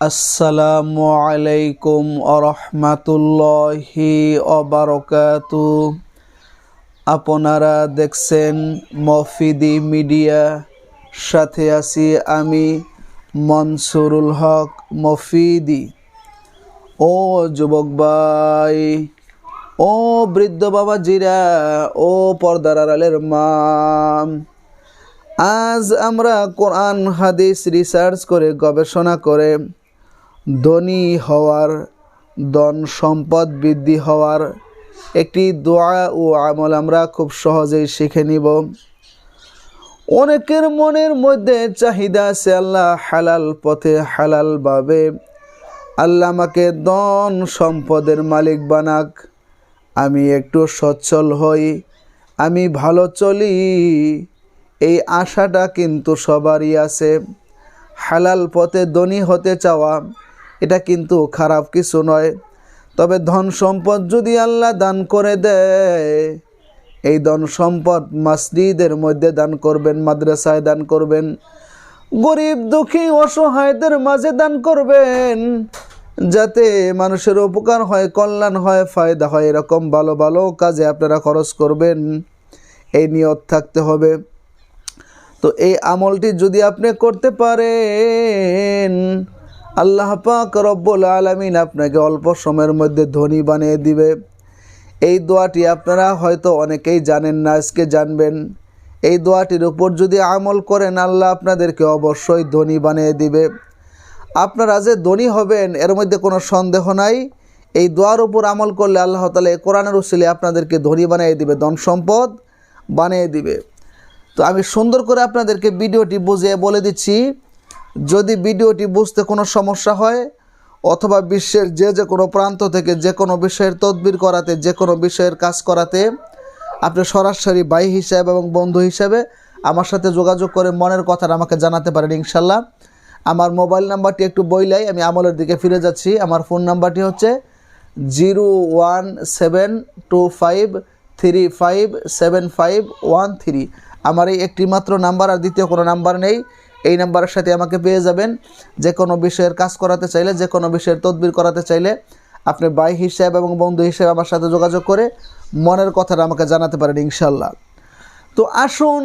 আসসালামু আলাইকুম আরহামাতুল্লাহি অবারকাতু আপনারা দেখছেন মফিদি মিডিয়া। সাথে আছি আমি মনসুরুল হক মফিদি। ও যুবক ভাই, ও বৃদ্ধ বাবা জিরা ও পর্দার আড়ালের মাম। আজ আমরা কোরআন, হাদিস রিসার্চ করে গবেষণা করে ধনী হওয়ার, ধন সম্পদ বৃদ্ধি হওয়ার একটি দোয়া ও আমল আমরা খুব সহজেই শিখে নিব। অনেকের মনের মধ্যে চাহিদা আছে, আল্লাহ হালাল পথে হালালভাবে আল্লাহ আমাকে ধন সম্পদের মালিক বানাক। আমি একটু সচ্ছল হই, আমি ভালো চলি, এই আশাটা কিন্তু সবারই আছে। হালাল পথে ধনী হতে চাওয়া এটা কিন্তু খারাপ কিছু নয়। তবে ধন সম্পদ যদি আল্লাহ দান করে দেয়, এই ধন সম্পদ মসজিদের মধ্যে দান করবেন, মাদ্রাসায় দান করবেন, গরিব, দুঃখী, অসহায়দের মাঝে দান করবেন, যাতে মানুষের উপকার হয়, কল্যাণ হয়, ফায়দা হয়, এরকম ভালো ভালো কাজে আপনারা খরচ করবেন। এই নিয়ত থাকতে হবে। তো এই আমলটি যদি আপনি করতে পারেন আল্লাহ পাক রব্বুল আলমিন আপনাকে অল্প সময়ের মধ্যে ধনী বানিয়ে দিবে। এই দোয়াটি আপনারা হয়তো অনেকেই জানেন না, আজকে জানবেন। এই দোয়াটির উপর যদি আমল করেন, আল্লাহ আপনাদেরকে অবশ্যই ধনী বানিয়ে দিবে। আপনারা যে ধনী হবেন, এর মধ্যে কোনো সন্দেহ নাই। এই দোয়ার উপর আমল করলে আল্লাহ তালা কোরআনের উসিলে আপনাদেরকে ধনী বানিয়ে দিবে, ধন সম্পদ বানিয়ে দিবে। তো আমি সুন্দর করে আপনাদেরকে ভিডিওটি বুঝিয়ে বলে দিচ্ছি। যদি ভিডিওটি বুঝতে কোনো সমস্যা হয়, অথবা বিশ্বের যে যে কোনো প্রান্ত থেকে যে কোনো বিষয়ের তদবির করাতে, যে কোনো বিষয়ের কাজ করাতে, আপনি সরাসরি ভাই হিসাবে এবং বন্ধু হিসাবে আমার সাথে যোগাযোগ করে মনের কথাটা আমাকে জানাতে পারেন ইনশাল্লাহ। আমার মোবাইল নাম্বারটি একটু বইলাই, আমি আমলের দিকে ফিরে যাচ্ছি। আমার ফোন নাম্বারটি হচ্ছে zero one seven two five three five seven five one three. আমার এই একটি মাত্র নাম্বার আর দ্বিতীয় কোনো নাম্বার নেই। এই নাম্বারের সাথে আমাকে পেয়ে যাবেন। যে কোনো বিষয়ের কাজ করাতে চাইলে যে কোনো বিষয়ের তদবির করাতে চাইলে আপনি ভাই হিসাবে এবং বন্ধু হিসেবে আমার সাথে যোগাযোগ করে মনের কথাটা আমাকে জানাতে পারেন ইনশাল্লাহ তো আসুন,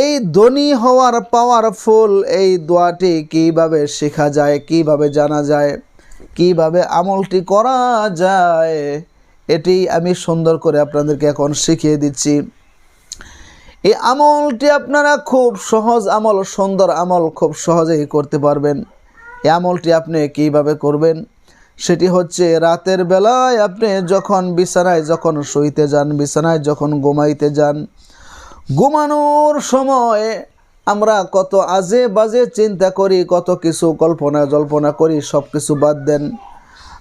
এই ধনী হওয়ার পাওয়ারফুল এই দোয়াটি কীভাবে শেখা যায়, কীভাবে জানা যায়, কীভাবে আমলটি করা যায়, এটি আমি সুন্দর করে আপনাদেরকে এখন শিখিয়ে দিচ্ছি। এই আমলটি আপনারা খুব সহজ আমল, সুন্দর আমল খুব সহজেই করতে পারবেন। এই আমলটি আপনি কীভাবে করবেন? সেটি হচ্ছে রাতের বেলায় আপনি যখন বিছানায় যখন শুইতে যান, বিছানায় যখন ঘুমাইতে যান, ঘুমানোর সময় আমরা কত আজে বাজে চিন্তা করি, কত কিছু কল্পনা জল্পনা করি সব কিছু বাদ দেন।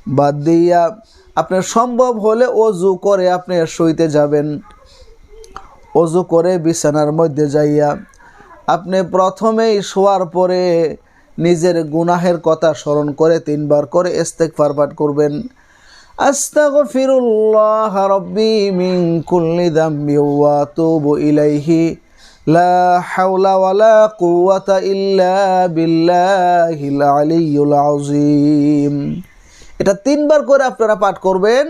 বাদ দিয়া আপনার সম্ভব হলে অজু করে আপনি শুইতে যাবেন। অজু করে বিছানার মধ্যে যাইয়া আপনি প্রথমেই শোয়ার পরে নিজের গুনাহের কথা স্মরণ করে তিনবার করে ইস্তেগফার পাঠ করবেন। আস্তাগফিরুল্লাহ রব্বি মিন কুল্লি যামবি ওয়া আতুবু ইলাইহি। লা হাওলা ওয়ালা কুওয়াতা ইল্লা বিল্লাহিল আলিয়্যুল আযীম। এটা তিনবার করে আপনারা পাঠ করবেন।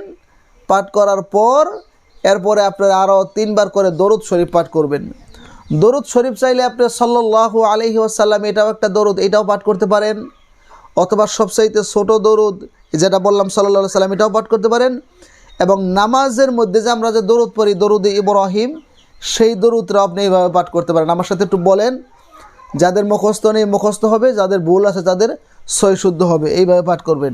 পাঠ করার পর এরপরে আপনারা আরও তিনবার করে দরুদ শরীফ পাঠ করবেন। দরুদ শরীফ চাইলে আপনি সাল্লাহ আলহি আসাল্লাম এটাও একটা দরুদ, এটাও পাঠ করতে পারেন। অথবা সবচাইতে ছোট দরুদ, যেটা বললাম সাল্লাহ সাল্লাম এটাও পাঠ করতে পারেন। এবং নামাজের মধ্যে যে আমরা যে দরুদ পড়ি দরুদ ইব্রাহিম, সেই দরুদটা আপনি এইভাবে পাঠ করতে পারেন। আমার সাথে একটু বলেন, যাদের মুখস্থ নেই, মুখস্থ হবে, যাদের ভুল আছে তাদের সই শুদ্ধ হবে, এইভাবে পাঠ করবেন।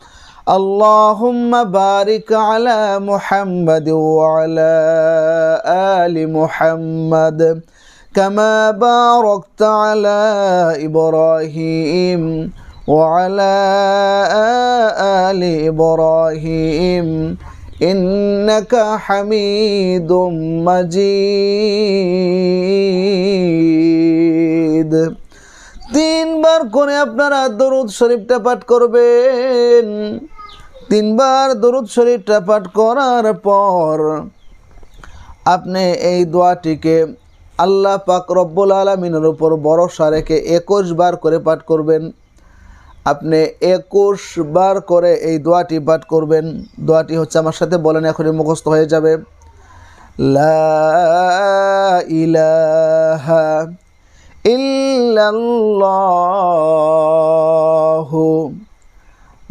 اللهم بارك على محمد وعلى آل محمد كما باركت على إبراهيم وعلى آل إبراهيم إنك حميد مجيد তিনবার করে আপনারা দরুদ শরীফটা পাঠ করবেন তিনবার দরুদ শরীফটা পাঠ করার পর আপনি এই দোয়াটিকে আল্লাহ পাক রব্বুল আলমিনের উপর ভরসা রেখে একুশ বার করে পাঠ করবেন। আপনি একুশ বার করে এই দোয়াটি পাঠ করবেন। দোয়াটি হচ্ছে আমার সাথে বলেন, এখনই মুখস্থ হয়ে যাবে। লা ইলাহা ইল্লাল্লাহু।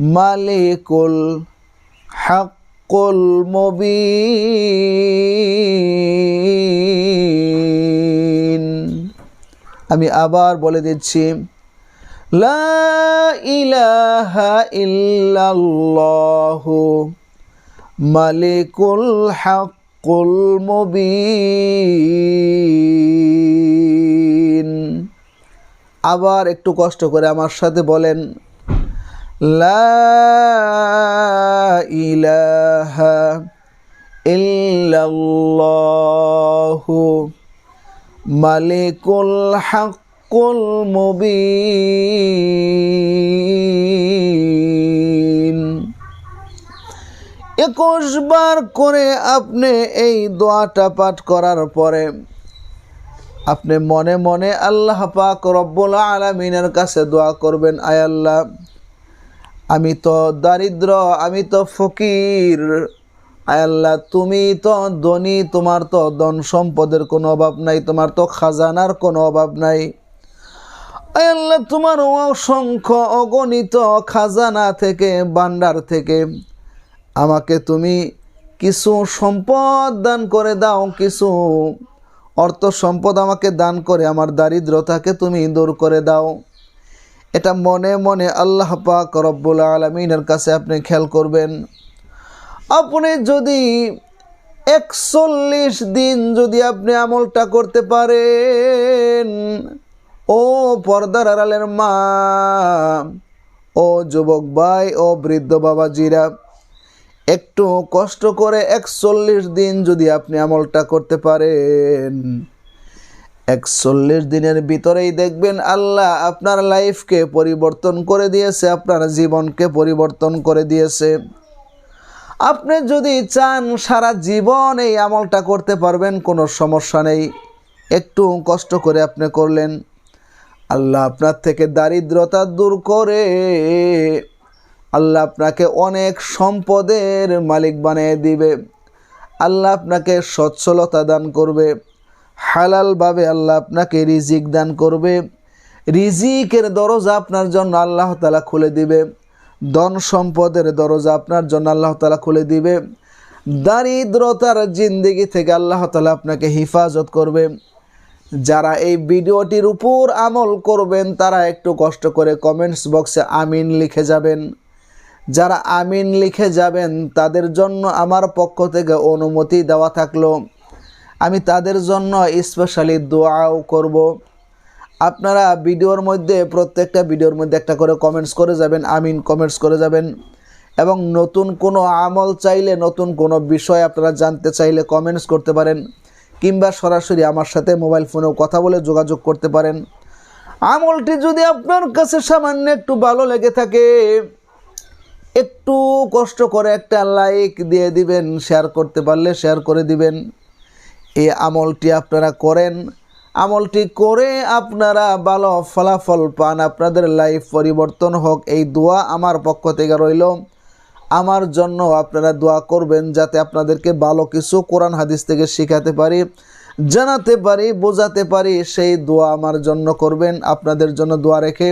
মালিকুল হাক্কুল মুবিন। আমি আবার বলে দিচ্ছি, লা ইলাহা মালিকুল হাক্কুল মুবিন। আবার একটু কষ্ট করে আমার সাথে বলেন লা ইলাহা ইল্লাল্লাহু মালিকুল হাক্কুল মুবিন। একুশ বার করে আপনি এই দোয়াটা পাঠ করার পরে আপনি মনে মনে আল্লাহ পাক রব্বুল আলমিনের কাছে দোয়া করবেন, আয় আল্লাহ। আমি তো দারিদ্র, আমি তো ফকির। আল্লাহ, তুমি তো ধনী, তোমার তো ধন সম্পদের কোনো অভাব নাই, তোমার তো খাজানার কোনো অভাব নাই। আল্লাহ, তোমার অসংখ্য অগণিত খাজানা থেকে, ভান্ডার থেকে আমাকে তুমি কিছু সম্পদ দান করে দাও, কিছু অর্থ সম্পদ আমাকে দান করে, আমার দারিদ্রতাকে তুমি দূর করে দাও। এটা মনে মনে আল্লাহ পাক রব্বুল আলমিনের কাছে আপনি খেয়াল করবেন। আপনি যদি একচল্লিশ দিন যদি আপনি আমলটা করতে পারেন, ও পর্দার আড়ালের মা, ও যুবক ভাই, ও বৃদ্ধ বাবাজিরা, একটু কষ্ট করে একচল্লিশ দিন যদি আপনি আমলটা করতে পারেন। একচল্লিশ দিনের ভিতরেই দেখবেন আল্লাহ আপনার লাইফকে পরিবর্তন করে দিয়েছে, আপনার জীবনকে পরিবর্তন করে দিয়েছে। আপনি যদি চান সারা জীবন এই আমলটা করতে পারবেন, কোনো সমস্যা নেই। একটু কষ্ট করে আপনি করলেন। আল্লাহ আপনার থেকে দারিদ্রতা দূর করে। আল্লাহ আপনাকে অনেক সম্পদের মালিক বানিয়ে দিবে। আল্লাহ আপনাকে সচ্ছলতা দান করবে। হালালভাবে আল্লাহ আপনাকে রিজিক দান করবে। রিজিকের দরজা আপনার জন্য আল্লাহ তালা খুলে দিবে। ধন সম্পদের দরজা আপনার জন্য আল্লাহ তালা খুলে দিবে। দারিদ্রতার জিন্দিগি থেকে আল্লাহ তালা আপনাকে হিফাজত করবে। যারা এই ভিডিওটির উপর আমল করবেন, তারা একটু কষ্ট করে কমেন্টস বক্সে আমিন লিখে যাবেন। যারা আমিন লিখে যাবেন, তাদের জন্য আমার পক্ষ থেকে অনুমতি দেওয়া থাকল। আমি তাদের জন্য স্পেশালি দোয়াও করব। আপনারা ভিডিওর মধ্যে, প্রত্যেকটা ভিডিওর মধ্যে একটা করে কমেন্টস করে যাবেন, আমিন কমেন্টস করে যাবেন। এবং নতুন কোনো আমল চাইলে, নতুন কোনো বিষয় আপনারা জানতে চাইলে কমেন্টস করতে পারেন, কিংবা সরাসরি আমার সাথে মোবাইল ফোনেও কথা বলে যোগাযোগ করতে পারেন। আমলটি যদি আপনার কাছে সামান্য একটু ভালো লেগে থাকে, একটু কষ্ট করে একটা লাইক দিয়ে দিবেন শেয়ার করতে পারলে শেয়ার করে দিবেন। এই আমলটি আপনারা করেন। আমলটি করে আপনারা ভালো ফলাফল পান। আপনাদের লাইফ পরিবর্তন হোক, এই দোয়া আমার পক্ষ থেকে রইল। আমার জন্য আপনারা দোয়া করবেন যাতে আপনাদেরকে ভালো কিছু কোরআন হাদিস থেকে শেখাতে পারি, জানাতে পারি, বোঝাতে পারি। সেই দোয়া আমার জন্য করবেন। আপনাদের জন্য দোয়া রেখে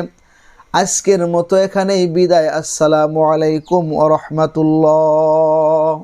আজকের মতো এখানেই বিদায়। আসসালামু আলাইকুম ও রহমতুল্লাহ।